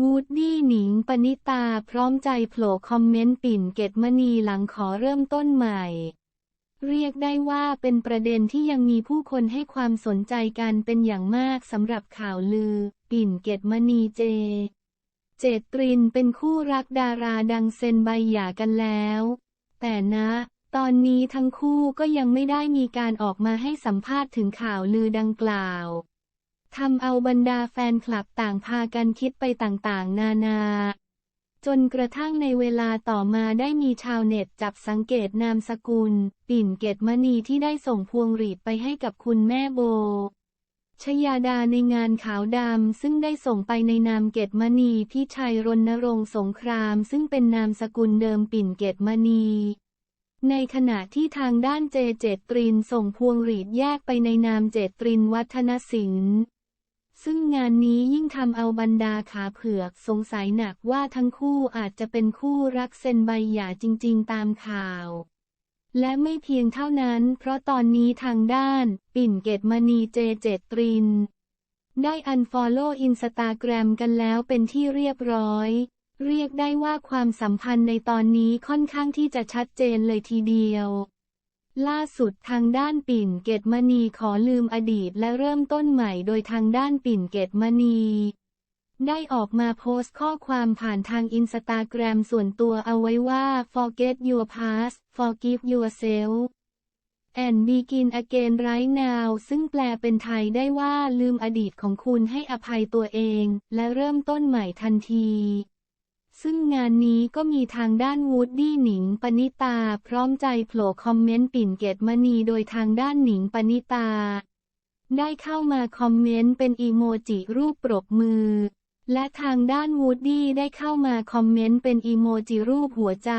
วูดดี้หนิงปณิตาพร้อมใจโผล่คอมเมนต์ปิ่นเกตมณีหลังขอเริ่มต้นใหม่ เรียกได้ว่าเป็นประเด็นที่ยังมีผู้คนให้ความสนใจกันเป็นอย่างมากสำหรับข่าวลือ ปิ่นเกตมณีเจ เจตรินเป็นคู่รักดาราดังเซนใบหย่ากันแล้ว แต่นะ ตอนนี้ทั้งคู่ก็ยังไม่ได้มีการออกมาให้สัมภาษณ์ถึงข่าวลือดังกล่าว ทำเอาบรรดาแฟนคลับต่างพากันคิดไปต่างๆ นานา จนกระทั่งในเวลาต่อมาได้มีชาวเน็ตจับสังเกตนามสกุล ปิ่นเกตมณีที่ได้ส่งพวงหรีดไปให้กับคุณแม่โบ ชยาดาในงานขาวดำซึ่งได้ส่งไปในนามเกตมณีพี่ชัยรณรงค์สงคราม ซึ่งเป็นนามสกุลเดิมปิ่นเกตมณีในขณะที่ทางด้านเจเจตรินส่งพวงหรีดแยกไปในนามเจตรินวัฒนศิลป์ ซึ่งงานนี้ยิ่งทำเอาบรรดาขาเผือกสงสัยหนักว่าทั้งคู่อาจจะเป็นคู่รักเซ็นใบหย่าจริงๆตามข่าว และไม่เพียงเท่านั้น เพราะตอนนี้ทางด้าน ปิ่นเกตมณีเจเจตริน ได้อันฟอลโล่อินสตาแกรมกันแล้วเป็นที่เรียบร้อย เรียกได้ว่าความสัมพันธ์ในตอนนี้ค่อนข้างที่จะชัดเจนเลยทีเดียว ล่าสุดทางด้านปิ่นเกตมณีขอลืมอดีตและเริ่มต้นใหม่โดยทางด้านปิ่นเกตมณี ได้ออกมาโพสต์ข้อความผ่านทางอินสตาแกรมส่วนตัวเอาไว้ว่า forget your past forgive yourself and begin again right now ซึ่งแปลเป็นไทยได้ว่าลืมอดีตของคุณให้อภัยตัวเอง และเริ่มต้นใหม่ทันที ซึ่งงานนี้ก็มีทางด้านวูดดี้หนิงปณิตา พร้อมใจโผล่คอมเมนต์ปิ่นเกตมณีโดยทางด้านหนิงปณิตา ได้เข้ามาคอมเมนต์เป็นอีโมจิรูปปรบมือ และทางด้านวูดดี้ได้เข้ามาคอมเมนต์เป็นอีโมจิรูปหัวใจ